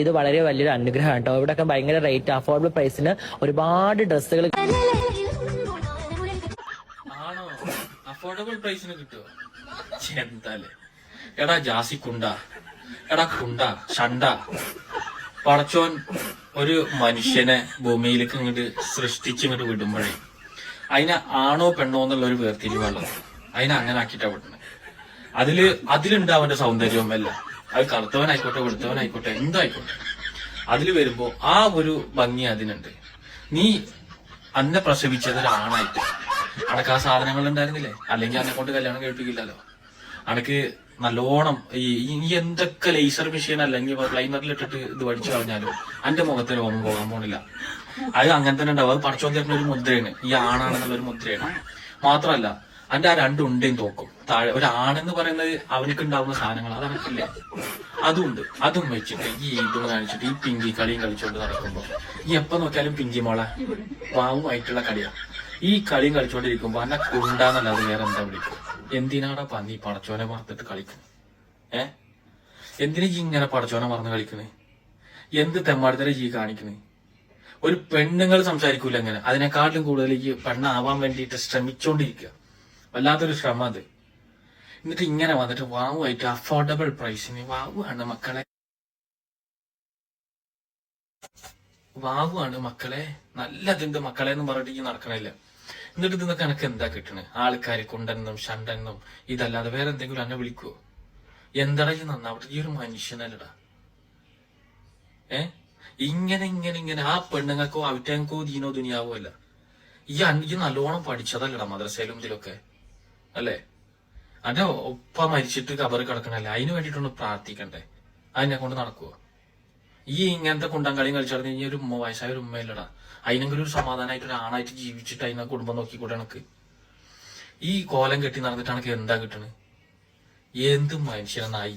ഇത് വളരെ വലിയൊരു അനുഗ്രഹമാണ് കേട്ടോ ഇവിടെയൊക്കെ ഭയങ്കര റേറ്റ് അഫോർഡബിൾ പ്രൈസിന് ഒരുപാട് ഡ്രസ്സുകൾ അഫോർഡബിൾ എടാ ജാസി കുണ്ട. എടാ കുണ്ട ഷണ്ട. പടച്ചോൻ ഒരു മനുഷ്യനെ ഭൂമിയിലേക്ക് ഇങ്ങോട്ട് സൃഷ്ടിച്ച് ഇങ്ങോട്ട് വിടുമ്പോഴേ അതിനെ ആണോ പെണ്ണോ എന്നുള്ള ഒരു വേർതിരിവുള്ളത് അതിനെ അങ്ങനെ ആക്കിയിട്ടാ വിടുന്നത് അതിൽ അതിലുണ്ടാവന്റെ സൗന്ദര്യവും എല്ലാം. അത് കറുത്തവനായിക്കോട്ടെ വെളുത്തവനായിക്കോട്ടെ എന്തായിക്കോട്ടെ. അതിൽ വരുമ്പോ ആ ഒരു ഭംഗി അതിനുണ്ട്. നീ അന്നെ പ്രസവിച്ചത് ഒരാണായിട്ട് അനക്ക് ആ സാധനങ്ങൾ ഉണ്ടായിരുന്നില്ലേ? അല്ലെങ്കിൽ അന്നെ കൊണ്ട് കല്യാണം കഴിപ്പിക്കില്ലല്ലോ. അനക്ക് നല്ലോണം ഈ എന്തൊക്കെ ലേസർ മെഷീൻ അല്ലെങ്കിൽ ലൈനറിൽ ഇട്ടിട്ട് ഇത് പഠിച്ചു കളഞ്ഞാലും അന്റെ മുഖത്ത് രോമം പോകാൻ പോണില്ല. അത് അങ്ങനെ തന്നെ ഉണ്ടാവും. അത് പടച്ചോൻ തരുന്ന ഒരു മുദ്രയാണ്. ഈ ആണാണെന്നുള്ള ഒരു മുദ്രയാണ്. മാത്രമല്ല അന്റെ ആ രണ്ട് ഉണ്ടയും തോക്കും. താഴെ ഒരാണെന്ന് പറയുന്നത് അവനക്ക് ഉണ്ടാവുന്ന സാധനങ്ങൾ അത് അതും അതുണ്ട്. അതും വെച്ചിട്ട് ഈ ഇതും കാണിച്ചിട്ട് ഈ പിങ്കി കളിയും കളിച്ചോണ്ട് നടക്കുമ്പോ. ഈ എപ്പോ നോക്കിയാലും പിങ്കി മോളെ പാവുമായിട്ടുള്ള കളിയാ. ഈ കളിയും കളിച്ചോണ്ടിരിക്കുമ്പോ അന്നെ കുണ്ടാന്നല്ലാതെ വേറെ എന്താ വിളിക്കും? എന്തിനാടാ പന്നി പടച്ചോനെ മറന്നിട്ട് കളിക്കുന്നത് ഏ? എന്തിനാ ഈ ഇങ്ങനെ പടച്ചോനെ മറന്ന് കളിക്കണേ? എന്ത് തെമ്മാടിത്തര ജീ കാണിക്കണേ? ഒരു പെണ്ണുങ്ങൾ സംസാരിക്കൂല അങ്ങനെ. അതിനെക്കാട്ടിലും കൂടുതൽ ഈ പെണ്ണാവാൻ വേണ്ടിയിട്ട് ശ്രമിച്ചോണ്ടിരിക്കുക വല്ലാത്തൊരു ശ്രമം അത്. എന്നിട്ട് ഇങ്ങനെ വന്നിട്ട് വാവുമായിട്ട് അഫോർഡബിൾ പ്രൈസിന് വാവുമാണ് മക്കളെ. വാവുമാണ് മക്കളെ. നല്ലതുണ്ട് മക്കളെ എന്ന് പറഞ്ഞിട്ട് ഈ നടക്കണില്ല. എന്നിട്ട് ഇതിന്നൊക്കെ കണക്ക് എന്താ കിട്ടണേ? ആൾക്കാർ കുണ്ടെന്നും ഷണ്ടെന്നും ഇതല്ലാതെ വേറെ എന്തെങ്കിലും എന്നെ വിളിക്കുവോ എന്താടാ ഈ നന്നാവട്ടെ? ഈ ഒരു മനുഷ്യനല്ലടാ. ഏ? ഇങ്ങനെ ഇങ്ങനെ ഇങ്ങനെ. ആ പെണ്ണുങ്ങൾക്കോ അവിറ്റങ്ങൾക്കോ ദീനോ ദുനിയാവോ അല്ല. ഈ അഞ്ചു നല്ലോണം പഠിച്ചതല്ലടാ മദ്രസയിലും ഇതിലൊക്കെ. അല്ലേ? അന്റെ ഒപ്പ മരിച്ചിട്ട് കബറ് കിടക്കണല്ലേ? അതിന് വേണ്ടിയിട്ടൊന്ന് പ്രാർത്ഥിക്കണ്ടേ? അതിനെ കൊണ്ട് നടക്കുവോ? ഈ ഇങ്ങനത്തെ കുണ്ടം കളിയും കളിച്ചാൽ ഇനി ഒരു ഉമ്മ വയസ്സായ ഒരു ഉമ്മയില്ലടാ. അതിനെങ്കിലും ഒരു സമാധാനമായിട്ട് ഒരു ആണായിട്ട് ജീവിച്ചിട്ട് അതിനെ കുടുംബം നോക്കിക്കൂടെ എനക്ക്? ഈ കോലം കെട്ടി നടന്നിട്ടാണ് എന്താ കിട്ടണ്? എന്ത് മനുഷ്യനായി